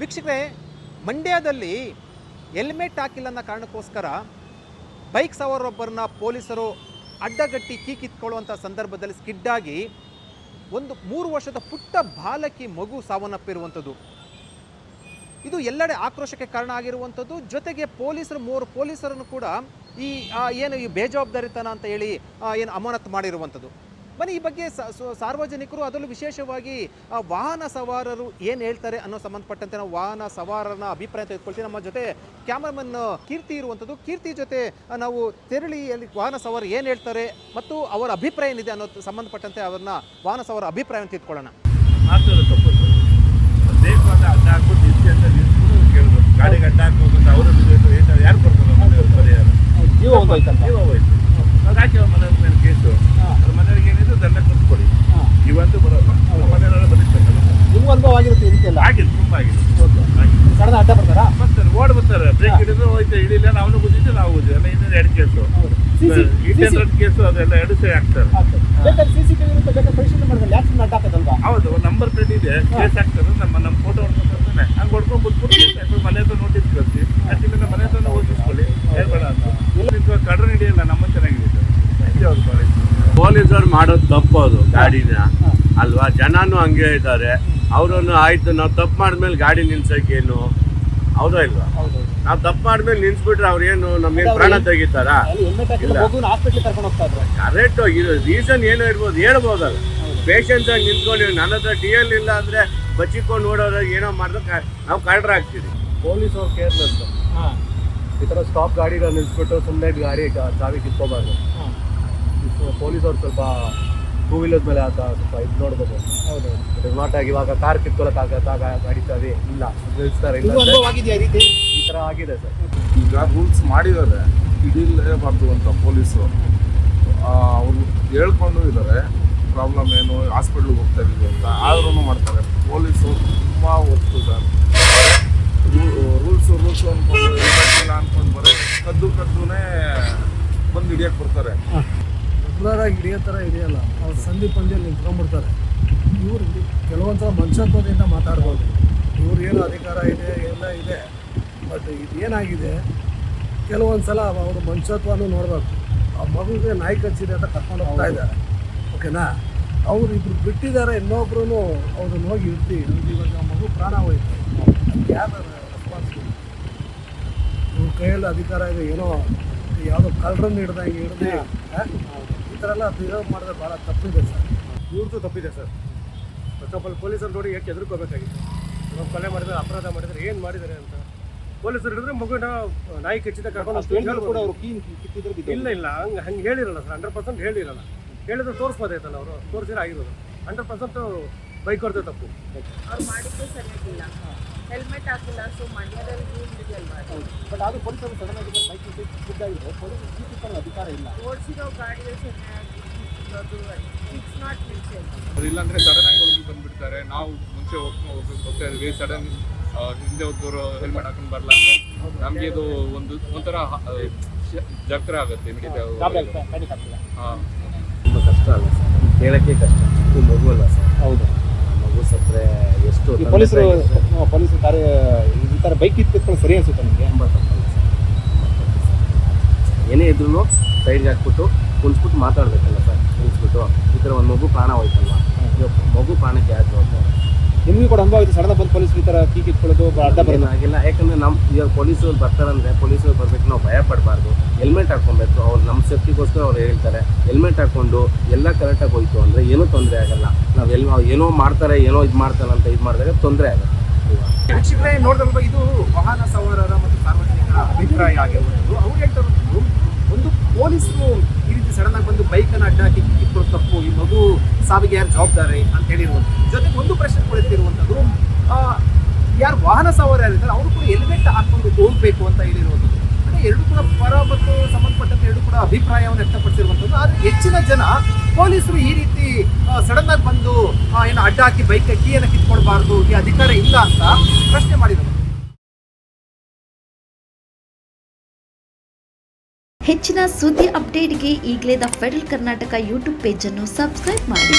ವೀಕ್ಷಕರೇ, ಮಂಡ್ಯದಲ್ಲಿ ಹೆಲ್ಮೆಟ್ ಹಾಕಿಲ್ಲ ಅನ್ನೋ ಕಾರಣಕ್ಕೋಸ್ಕರ ಬೈಕ್ ಸವಾರೊಬ್ಬರನ್ನ ಪೊಲೀಸರು ಅಡ್ಡಗಟ್ಟಿ ಕೀ ಕಿತ್ಕೊಳ್ಳುವಂಥ ಸಂದರ್ಭದಲ್ಲಿ ಸ್ಕಿಡ್ಡಾಗಿ ಒಂದು ಮೂರು ವರ್ಷದ ಪುಟ್ಟ ಬಾಲಕಿ ಮಗು ಸಾವನ್ನಪ್ಪಿರುವಂಥದ್ದು. ಇದು ಎಲ್ಲೆಡೆ ಆಕ್ರೋಶಕ್ಕೆ ಕಾರಣ ಆಗಿರುವಂಥದ್ದು. ಜೊತೆಗೆ ಪೊಲೀಸರು ಮೂರು ಪೊಲೀಸರನ್ನು ಕೂಡ ಈ ಏನು ಈ ಬೇಜವಾಬ್ದಾರಿತನ ಅಂತ ಹೇಳಿ ಏನು ಅಮಾನತು ಮಾಡಿರುವಂಥದ್ದು. ಬನ್ನಿ, ಈ ಬಗ್ಗೆ ಸಾರ್ವಜನಿಕರು ಅದರಲ್ಲೂ ವಿಶೇಷವಾಗಿ ವಾಹನ ಸವಾರರು ಏನು ಹೇಳ್ತಾರೆ ಅನ್ನೋ ಸಂಬಂಧಪಟ್ಟಂತೆ ನಾವು ವಾಹನ ಸವಾರನ ಅಭಿಪ್ರಾಯ ತೆಗೆದುಕೊಳ್ತೀವಿ. ನಮ್ಮ ಜೊತೆ ಕ್ಯಾಮರಾಮನ್ ಕೀರ್ತಿ ಇರುವಂಥದ್ದು. ಕೀರ್ತಿ ಜೊತೆ ನಾವು ತೆರಳಿ ಅಲ್ಲಿ ವಾಹನ ಸವಾರ ಏನು ಹೇಳ್ತಾರೆ ಮತ್ತು ಅವರ ಅಭಿಪ್ರಾಯ ಏನಿದೆ ಅನ್ನೋ ಸಂಬಂಧಪಟ್ಟಂತೆ ಅವರನ್ನ ವಾಹನ ಸವಾರ ಅಭಿಪ್ರಾಯವನ್ನು ತಿಳ್ಕೊಳ್ಳೋಣ ಮಾಡ್ತಾರೆ ತಪ್ಪು ಬೇಕು ಅಂತ ಅಡ್ಡ ಹಾಕ್ಬಿಟ್ಟು ನಿಲ್ಸಿ ಅಂತ ನಿಲ್ಸ್ಬಿಟ್ಟು ಕೇಳ್ಬೇಕು ಗಾಡಿಗೆ ಅಡ್ಡ ಹಾಕ್ಬೇಕು ಅವರು ಬಿಡಬೇಕು ಯಾರು ಬರ್ತಾರೆ ಮನೆಯವ್ರು ಪರಿಹಾರ ಜೀವ ಹೋಯ್ತಂತ ಜೀವ ಹೋಯ್ತು ಅದು ಹಾಕಿ ಅವ್ರ ಮನೆಯವ್ರ ಮೇಲೆ ಕೇಸು ಅವ್ರ ಮನೆಯವ್ರಿಗೆ ಏನಿದೆ ದಂಡ ಕೊಟ್ಕೊಡಿ ಇವಂತೂ ಬರೋಲ್ಲ ಅವ್ರ ಮನೆಯವರೆಲ್ಲ ಬದುಕ್ಬೇಕಲ್ಲ ನಿಮ್ಗೂ ಅನುಭವ ಆಗಿರುತ್ತೆ ಇದಕ್ಕೆಲ್ಲ ಆಗಿಲ್ಲ ತುಂಬ ಆಗಿದೆ ಸಡನ್ ಅಡ್ಡ ಬರ್ತಾರಾ ಬರ್ತಾರೆ ಓಡ್ ಬರ್ತಾರೆ ಹೋಯ್ತು ಹಿಡಿಲಿಲ್ಲ ನಾವು ಗುದ್ದಿದ್ದು ನಾವು ಗುದ್ದಿದ್ದು ಅಲ್ಲ ಇನ್ನೊಂದು ಎರಡು ಕೇಸು. ಇಟ್ಟೆಂಟ್ರೆಂಟ್ ಕೇಸು ಅದೆಲ್ಲ ಎರಡು ಸರಿ ಹಾಕ್ತಾರೆ ಬೇಕಾದ್ರೆ ಸಿ ಸಿ ಟಿವಿ ಇರುತ್ತೆ ಬೇಕಾದ್ರೆ ಪರಿಶೀಲನೆ ಮಾಡಿದ್ರೆ ಯಾಕೆ ಸುಮ್ಮನೆ ಹೌದು ಒಂದು ನಂಬರ್ ಪ್ಲೇಟ್ ಇದೆ. ಕೇಸ್ ಹಾಕ್ತಾರೆ ನಮ್ಮ ನಮ್ಮ ಫೋಟೋ ಹೊಡ್ಕೊಂಡು ಬರ್ತಾನೆ. ಹಂಗೆ ಹೊಡ್ಕೊಂಡು ಹಾಕ್ಬಿಟ್ಟು ಮನೆ ಹತ್ರ ನೋಟಿಸ್ ಕಳಿಸಿ. ನಮ್ಮ ಮನೆ ಹತ್ರ ಓದಿಸ್ಕೊಳ್ಳಿ ಹೇಳ್ಬೇಡ ಅಂತ. ಇಲ್ಲ ಕಡ್ರ ಹಿಡಿಯಲ್ಲ ನಮ್ಮ ಚೆನ್ನಾಗಿದೆ. ಪೊಲೀಸರು ಮಾಡೋದು ತಪ್ಪು ಅದು ಗಾಡಿನ. ಅಲ್ವಾ? ಜನಾನು ಹಂಗೆ ಇದ್ದಾರೆ. ಅವರನ್ನು ಆಯ್ತು ನಾವು ತಪ್ಪು ಮಾಡಿದ್ಮೇಲೆ ಗಾಡಿ ನಿಲ್ಸಕ್ಕೇನು ಹೌದಾ ಇಲ್ವಾ? ಹೌದು ನಾವು ತಪ್ಪು ಮಾಡಿದ್ಮೇಲೆ ನಿಲ್ಸ್ಬಿಟ್ರೆ ಅವ್ರೇನು ನಮ್ಗೇನು ಪ್ರಾಣ ತೆಗಿತಾರಾ? ಹೆಲ್ಮೆಟ್ ಹಾಕಿದ್ರೆ ಇಲ್ಲ. ಮಗುನ ಹಾಸ್ಪಿಟ್ಲಿಗೆ ಕರ್ಕೊಂಡು ಹೋಗ್ತಾ ಇದ್ರು. ಕರೆಕ್ಟ್ ಇದು ರೀಸನ್ ಏನೋ ಇರ್ಬೋದು ಹೇಳ್ಬೋದಲ್ಲ. ಪೇಷಂಟ್ಸ್ ಆಗಿ ನಿಂತ್ಕೊಂಡಿವಿ ನನ್ನ ಹತ್ರ ಡಿ ಎಲ್ ಇಲ್ಲ ಅಂದ್ರೆ ಬಚ್ಚಿಕೊಂಡು ಓಡೋರು ಏನೋ ಮಾಡಿದ್ರೆ ನಾವು ಕಳ್ರ ಆಗ್ತೀವಿ. ಪೊಲೀಸ್ ಅವ್ರು ಕೇರ್ಲೆಸ್ ಹಾಂ. ಈ ಥರ ಸ್ಟಾಪ್ ಗಾಡಿಗಳು ನಿಲ್ಸ್ಬಿಟ್ಟು ಸುಮ್ಮನೆ ಗಾಡಿ ಚಾವಿ ಕಿತ್ಕೋಬಾರ್ದು. ಹಾಂ. ಪೊಲೀಸ್ ಅವ್ರು ಸ್ವಲ್ಪ ಟೂ ವೀಲರ್ ಮೇಲೆ ಆತ ಸ್ವಲ್ಪ ಇದು ನೋಡ್ಬೋದು. ಹೌದು. ಆಗಿ ಇವಾಗ ಕಾರ್ ಕಿತ್ಕೊಳಕ್ಕಾಗತ್ತಾ ಗಾ- ಗಾಡಿ ಚಾವಿ ಇಲ್ಲ. ನಿಲ್ಲಿಸ್ತಾರೆ ಇಲ್ಲ ನಿಮ್ಗೂ ಅಂದ್ರೆ ಆಗಿದೆಯಾ ಈ ರೀತಿ? ಈ ಥರ ಆಗಿದೆ ಸರ್. ಈಗ ರೂಲ್ಸ್ ಮಾಡಿದ್ದಾರೆ. ಹಿಡಿಲೇಬಾರ್ದು ಅಂತ ಪೊಲೀಸು ಅವರು ಹೇಳ್ಕೊಂಡು ಇದ್ದಾರೆ. ಪ್ರಾಬ್ಲಮ್ ಏನು? ಹಾಸ್ಪಿಟ್ಲಿಗೆ ಹೋಗ್ತಾ ಇದೀವಿ ಅಂತ. ಆದ್ರೂ ಮಾಡ್ತಾರೆ. ಪೊಲೀಸು ತುಂಬ ಒತ್ತು ಸರ್. ರೂಲ್ಸು ರೂಲ್ಸು ಅಂದ್ಕೊಂಡು ಇಲ್ಲ ಅಂದ್ಕೊಂಡು ಬರೀ ಕದ್ದು ಕದ್ದುನೇ ಬಂದು ಹಿಡಿಯಕ್ಕೆ ಬರ್ತಾರೆ. ರೆಗ್ಯುಲರ್ ಆಗಿ ಹಿಡಿಯೋ ಥರ ಹಿಡಿಯಲ್ಲ ಅವ್ರು ಸಂಧಿ ಪಂದ್ಯ ನಿಂತ್ಕೊಂಡ್ಬಿಡ್ತಾರೆ ಇವ್ರು ಕೆಲವೊಂದ್ಸಲ ಮನುಷ್ಯತ್ವದಿಂದ ಮಾತಾಡ್ಬೋದು. ಇವ್ರು ಏನು ಅಧಿಕಾರ ಇದೆ ಎಲ್ಲ ಇದೆ ಬಟ್ ಇದು ಏನಾಗಿದೆ ಕೆಲವೊಂದು ಸಲ ಅವರು ಮನುಷ್ಯತ್ವನೂ ನೋಡಬೇಕು. ಆ ಮಗುಗೆ ನಾಯಿ ಕಚ್ಚಿದೆ ಅಂತ ಕರ್ಕೊಂಡು ಹೋಗ್ತಾ ಇದ್ದಾರೆ. ಓಕೆನಾ? ಅವ್ರು ಇಬ್ರು ಬಿಟ್ಟಿದ್ದಾರೆ ಇನ್ನೊಬ್ರು ಅವ್ರನ್ನ ಹೋಗಿ ಇರ್ತಿ ಅಂದ್ರೆ ಇವಾಗ ಆ ಮಗು ಪ್ರಾಣ ಹೋಯ್ತು. ಯಾರು ರೆಸ್ಪಾನ್ಸಿಬಿಲಿಟಿ ಇವ್ರ ಕೈಯಲ್ಲಿ ಅಧಿಕಾರ ಇದೆ ಏನೋ ಯಾವುದೋ ಕಳ್ಳರನ್ನು ಹಿಡ್ದಂಗೆ ಹಿಡ್ದು? ಈ ಥರ ಎಲ್ಲ ಬಿಹೇವ್ ಮಾಡಿದ್ರೆ ಭಾಳ ತಪ್ಪಿದೆ ಸರ್. ಇವ್ರದ್ದು ತಪ್ಪಿದೆ ಸರ್. ಫಸ್ಟ್ ಆಫ್ ಆಲ್ ಪೊಲೀಸರು ನೋಡಿ ಯಾಕೆ ಹೆದರ್ಕೋಬೇಕಾಗಿತ್ತು? ನಾವು ಕೊಲೆ ಮಾಡಿದ್ರೆ ಅಪರಾಧ ಮಾಡಿದರೆ ಏನು ಮಾಡಿದ್ದಾರೆ ಅಂತ. ಪೊಲೀಸರು ಹಿಡಿದ್ರೆ ಮಗುನ ನಾಯಿ ಕಚ್ಚಿದ ಕರ್ಕೊಂಡು ಅವರು ಇಲ್ಲ ಇಲ್ಲ ಹಂಗೆ ಹಂಗೆ ಹೇಳಿರಲ್ಲ ಸರ್. ಹಂಡ್ರೆಡ್ ಪರ್ಸೆಂಟ್ ಹೇಳಿರಲ್ಲ. ಹೇಳಿದ್ರೆ ತೋರಿಸ್ಬೋದಾಯ್ತಲ್ಲ ಅವರು. ತೋರಿಸಿದ್ರೆ ಆಗಿರೋದು. ಹಂಡ್ರೆಡ್ ಪರ್ಸೆಂಟ್ ಬೈಕ್ ಹೊಡೆದೇ ತಪ್ಪು. ಅವ್ರು ಮಾಡಿದ್ದು ಸರಿಯಾಗಿಲ್ಲ. ಹೆಲ್ಮೆಟ್ ಹಾಕಿಲ್ಲ ಸೊ ಮಂಡ್ಯದಲ್ಲಿ ರೂಲ್ ಇದೆಯಲ್ವಾ ಬಟ್ ಅದು ಪೊಲೀಸರು ಸಡನ್ ಆಗಿ ಬೈಕ್ ಬಿದ್ದಾಗಿದೆ ಪೊಲೀಸ್ ಕೀ ಕಿತ್ಕೊಳ್ಳೋ ಅಧಿಕಾರ ಇಲ್ಲ. ಓಡಿಸಿರೋ ಅದು. ಇಟ್ಸ್ ನಾಟ್ ಮಿಕ್ಸೆಡ್ ಇಲ್ಲಾಂದ್ರೆ ಸಡನ್ ಆಗಿ ಹೋಗಿ ಬಂದ್ಬಿಡ್ತಾರೆ. ನಾವು ಮುಂಚೆ ಹೋಗ್ತಾ ಹೋಗ್ತಾ ಇದ್ವಿ. ಸಡನ್ ಹಿಂದೆ ಒಬ್ಬರು ಹೆಲ್ಮೆಟ್ ಹಾಕೊಂಡು ಬರಲ್ಲ ಅಂದ್ರೆ ನಮಗೆ ಇದು ಒಂದು ಒಂಥರ ಜಕ್ರ ಆಗುತ್ತೆ ಹಾಂ. ತುಂಬ ಕಷ್ಟ ಅಲ್ಲ ಸರ್. ಕೇಳೋಕ್ಕೆ ಕಷ್ಟ. ಇದು ಮಗು ಅಲ್ಲ ಸರ್ ಹೌದು ಮಗು ಸತ್ರೆ ಎಷ್ಟು ಪೊಲೀಸರು ಪೊಲೀಸರು ಕಾರ್ಯ ಈ ಥರ ಬೈಕ್ ಇತ್ತು ಸರಿ ಅನಿಸುತ್ತೆ ಸರ್ ಏನೇ ಇದ್ರೂ ಸೈಡ್ಗೆ ಹಾಕ್ಬಿಟ್ಟು ಕುಣಿಸ್ಬಿಟ್ಟು ಮಾತಾಡ್ಬೇಕಲ್ಲ ಸರ್ ಕುಣಿಸ್ಬಿಟ್ಟು. ಈ ಥರ ಒಂದು ಮಗು ಪ್ರಾಣ ಹೋಯ್ತಲ್ವ? ಮಗು ಪ್ರಾಣಕ್ಕೆ ಯಾರು ಜವಾಬ್ದಾರಿ ನಿಮಗೂ ಕೂಡ ಅನುಭವ ಆಯ್ತು ಸಡನ್ ಬಂದು ಪೊಲೀಸರು ಈ ಥರ ಕೀಕ್ ಇಟ್ಕೊಳ್ಳೋದು ಅಡ್ಡ ಬರೋದು. ಆಗಿಲ್ಲ ಯಾಕಂದ್ರೆ ನಮ್ಮ ಇವಾಗ ಪೊಲೀಸರು ಬರ್ತಾರಂದ್ರೆ ಪೊಲೀಸರು ಬರ್ಬೇಕು ನಾವು ಭಯ ಪಡಬಾರ್ದು. ಹೆಲ್ಮೆಟ್ ಹಾಕೊಬೇಕು ಅವ್ರು ನಮ್ಮ ಸೇಫ್ಟಿಗೋಸ್ಕರ ಅವ್ರು ಹೇಳ್ತಾರೆ. ಹೆಲ್ಮೆಟ್ ಹಾಕೊಂಡು ಎಲ್ಲ ಕರೆಕ್ಟಾಗಿ ಹೋಯ್ತು ಅಂದರೆ ಏನೂ ತೊಂದರೆ ಆಗಲ್ಲ. ನಾವು ಎಲ್ಲಿ ಏನೋ ಮಾಡ್ತಾರೆ ಏನೋ ಇದು ಮಾಡ್ತಾರೆ ಅಂತ ಇದು ಮಾಡಿದಾಗ ತೊಂದರೆ ಆಗಲ್ಲ ಅಲ್ವಾ ವೀಕ್ಷಕರೇ ನೋಡಿದಲ್ವ ಇದು ವಾಹನ ಸವಾರರ ಮತ್ತು ಸಾರ್ವಜನಿಕರ ಅಭಿಪ್ರಾಯ ಆಗಿರುವಂಥದ್ದು ಅವ್ರು ಹೇಳ್ತಾ ಇರೋದು, ಒಂದು ಪೊಲೀಸರು ಈ ರೀತಿ ಸಡನ್ ಆಗಿ ಬಂದು ಬೈಕನ್ನು ಅಡ್ಡ ಹಾಕಿ ಕಿಕ್ಕಿಕೊಳ್ಳೋ ತಪ್ಪು ಈ ಮಗು ಸಾವಿಗೆ ಯಾರು ಜವಾಬ್ದಾರಿ ಅಂತ ಹೇಳಿರುವಂಥದ್ದು. ಜೊತೆಗೆ ಒಂದು ಪ್ರಶ್ನೆ ಕೊಡುತ್ತಿರುವಂಥದ್ದು ಯಾರು ವಾಹನ ಸವಾರ ಯಾರಿದ್ದಾರೆ, ಅವರು ಕೂಡ ಹೆಲ್ಮೆಟ್ ಹಾಕೊಂಡು ಹೋಗಬೇಕು ಅಂತ ಹೇಳಿರುವಂಥದ್ದು. ಅಂದ್ರೆ ಎರಡು ಕೂಡ ಪರ ಮತ್ತು ಸಂಬಂಧಪಟ್ಟಂತೆ ಎರಡು ಕೂಡ ಅಭಿಪ್ರಾಯವನ್ನು ವ್ಯಕ್ತಪಡಿಸಿರುವಂಥದ್ದು. ಆದರೆ ಹೆಚ್ಚಿನ ಜನ ಪೊಲೀಸರು ಈ ರೀತಿ ಸಡನ್ ಆಗಿ ಬಂದು ಆ, ಏನು ಅಡ್ಡ ಹಾಕಿ ಬೈಕ್ ಕೀಯನ್ನು ಕಿತ್ಕೊಳ್ಬಾರ್ದು ಈ ಅಧಿಕಾರ ಇಲ್ಲ ಅಂತ ಪ್ರಶ್ನೆ ಮಾಡಿದರು. ಹೆಚ್ಚಿನ ಸುದ್ದಿ ಅಪ್ಡೇಟ್ಗೆ ಈಗಲೇ ದ ಫೆಡರಲ್ ಕರ್ನಾಟಕ ಯೂಟ್ಯೂಬ್ ಪೇಜನ್ನು ಸಬ್ಸ್ಕ್ರೈಬ್ ಮಾಡಿ.